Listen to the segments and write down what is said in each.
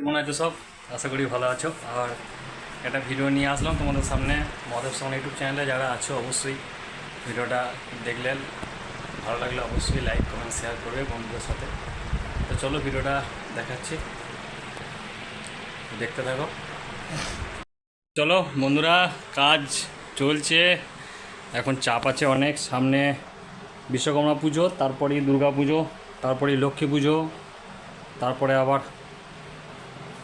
কেমন আছো সব? আশা করি ভালো আছো। আর একটা ভিডিও নিয়ে আসলাম তোমাদের সামনে মহাদেব সামনে ইউটিউব চ্যানেলে যারা আছো অবশ্যই ভিডিওটা দেখলেন ভালো লাগলে অবশ্যই লাইক কমেন্ট শেয়ার করবে বন্ধুদের সাথে। তো চলো ভিডিওটা দেখাচ্ছি। দেখতে থাকো। চলো বন্ধুরা, কাজ চলছে। এখন চাপ আছে অনেক। সামনে বিশ্বকর্মা পুজো, তারপরেই দুর্গা পুজো, তারপরেই লক্ষ্মী পুজো, তারপরে আবার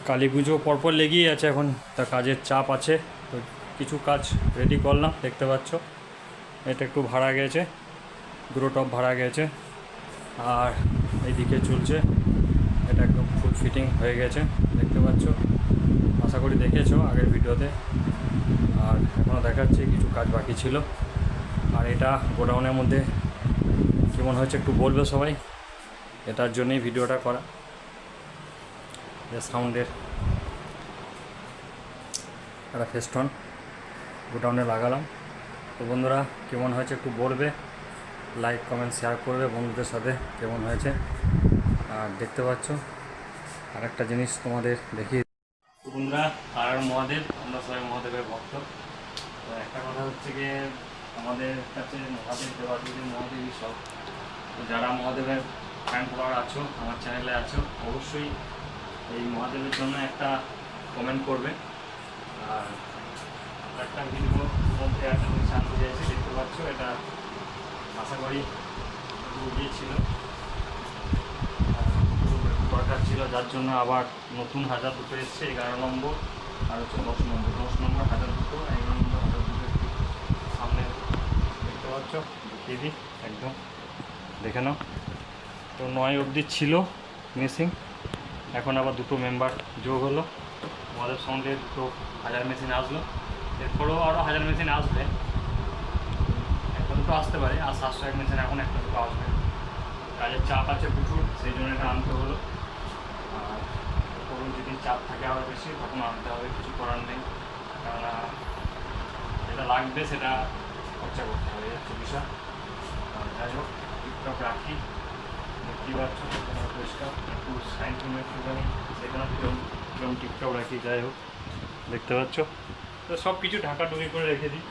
কালী পুজো পরপর লেগেই আছে এখন। তা কাজের চাপ আছে, তো কিছু কাজ রেডি করলাম, দেখতে পাচ্ছ। এটা একটু ভাড়া গেছে, দুটো টপ ভাড়া গেছে, আর এইদিকে চলছে। এটা একদম ফুল ফিটিং হয়ে গেছে, দেখতে পাচ্ছ। আশা করি দেখেছ আগের ভিডিওতে। আর এখনও দেখাচ্ছি, কিছু কাজ বাকি ছিল। আর এটা গোডাউনের মধ্যে, কেমন হয়েছে একটু বলবে সবাই। এটার জন্যই ভিডিওটা করা। সাউন্ডের একটা ফেস্টন, গোডাউনে লাগালাম। তো বন্ধুরা, কেমন হয়েছে একটু বলবে? লাইক কমেন্ট শেয়ার করবে বন্ধুদের সাথে কেমন হয়েছে? আর দেখতে পাচ্ছ আর একটা জিনিস তোমাদের দেখি বন্ধুরা আর মহাদেব, আমরা সবাই মহাদেবের ভক্ত। তো একটা কথা হচ্ছে গিয়ে, আমাদের কাছে মহাদেব দেওয়া দেবাদেবী মহাদেবী সব যারা মহাদেবের ফ্যান ফলোয়ার আছো, আমার চ্যানেলে আছো, অবশ্যই এই মহাদেবের জন্য একটা কমেন্ট করবেন আর একটা ভিডিও মধ্যে একটা জিনিস আনতে চাইছি, দেখতে পাচ্ছ, এটা আশা করি গিয়েছিল দরকার ছিল, যার জন্য আবার নতুন হাজার দুটো এসছে, এগারো নম্বর আর হচ্ছে দশ নম্বর। দশ নম্বর হাজার দুটো, এগারো নম্বর হাজার দুটো সামনে দেখতে পাচ্ছ দিই, একদম দেখে নাও। তো নয় অবধি ছিল মিসিং এখন আবার দুটো মেম্বার যোগ হলো। আমাদের সঙ্গে দুটো হাজার মেশিন আসলো। এরপরেও আরও হাজার মেশিন আসবে। একটা দুটো আসতে পারে, আর সাতশো এক মেশিন এখন একটা দুটো আসবে। কাজের চাপ আছে প্রচুর, সেই জন্য এটা আনতে হলো। আর ধরুন যদি চাপ থাকে আরও বেশি, তখন আনতে হবে, কিছু করার নেই। কেননা যেটা লাগবে সেটা খরচা করতে হবে হচ্ছে বিষয়। যাই হোক টিপটপ রাখি। পাচ্ছ তোমরা পরিষ্কার একটু সাইন রুমে একটুখানি রাখি যাই হোক, দেখতে পাচ্ছ। তো সব কিছু ঢাকাঢুকি করে রেখে দিই।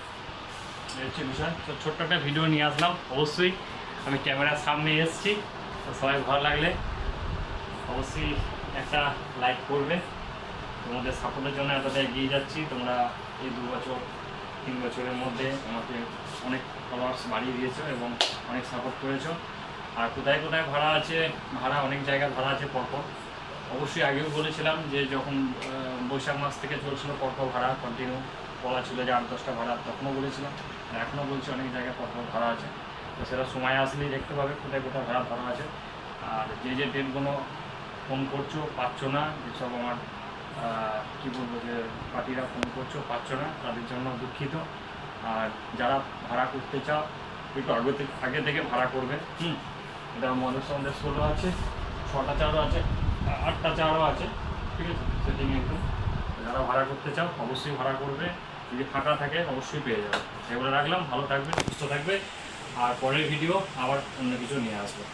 হচ্ছে বিষয় তো ছোট্ট একটা ভিডিও নিয়ে আসলাম, অবশ্যই আমি ক্যামেরার সামনে এসেছি। তো সবাই ভালো লাগলে অবশ্যই একটা লাইক করবে। তোমাদের সাপোর্টের জন্য এতটা এগিয়ে যাচ্ছি। তোমরা এই দু বছর, তিন বছরের মধ্যে আমাকে অনেক ফলোয়ার্স বাড়িয়ে দিয়েছ এবং অনেক সাপোর্ট করেছ। আর কোথায় কোথায় ভাড়া আছে, ভাড়া অনেক জায়গায় ভাড়া আছে পরপর। অবশ্যই আগেও বলেছিলাম যে যখন বৈশাখ মাস থেকে চলছিল পরপর ভাড়া কন্টিনিউ বলা ছিল যে আট, দশটা ভাড়া, তখনও বলেছিলাম। এখনও বলছি অনেক জায়গায় পরপর ভাড়া আছে। তো সেটা সময় আসলেই দেখতে পাবে কোথায় কোথায় ভাড়া ভাড়া আছে। আর যে যে ডেটগুলো ফোন করছ, পাচ্ছ না, যেসব আমার কী বলব যে পার্টিরা ফোন করছ, পাচ্ছ না, তাদের জন্য দুঃখিত। আর যারা ভাড়া করতে চাও, একটু আগে থেকে আগে থেকে ভাড়া করবে। হুম। এটা মদের সঙ্গে ষোলো আছে, ছটা চারও আছে, আটটা চারও আছে, ঠিক আছে? সেটিং একদম যারা ভাড়া করতে চাও, অবশ্যই ভাড়া করবে। যদি ফাঁকা থাকে, অবশ্যই পেয়ে যাবে। সেগুলো রাখলাম, ভালো থাকবে সুস্থ থাকবে আর পরের ভিডিও আবার অন্য কিছু নিয়ে আসবে।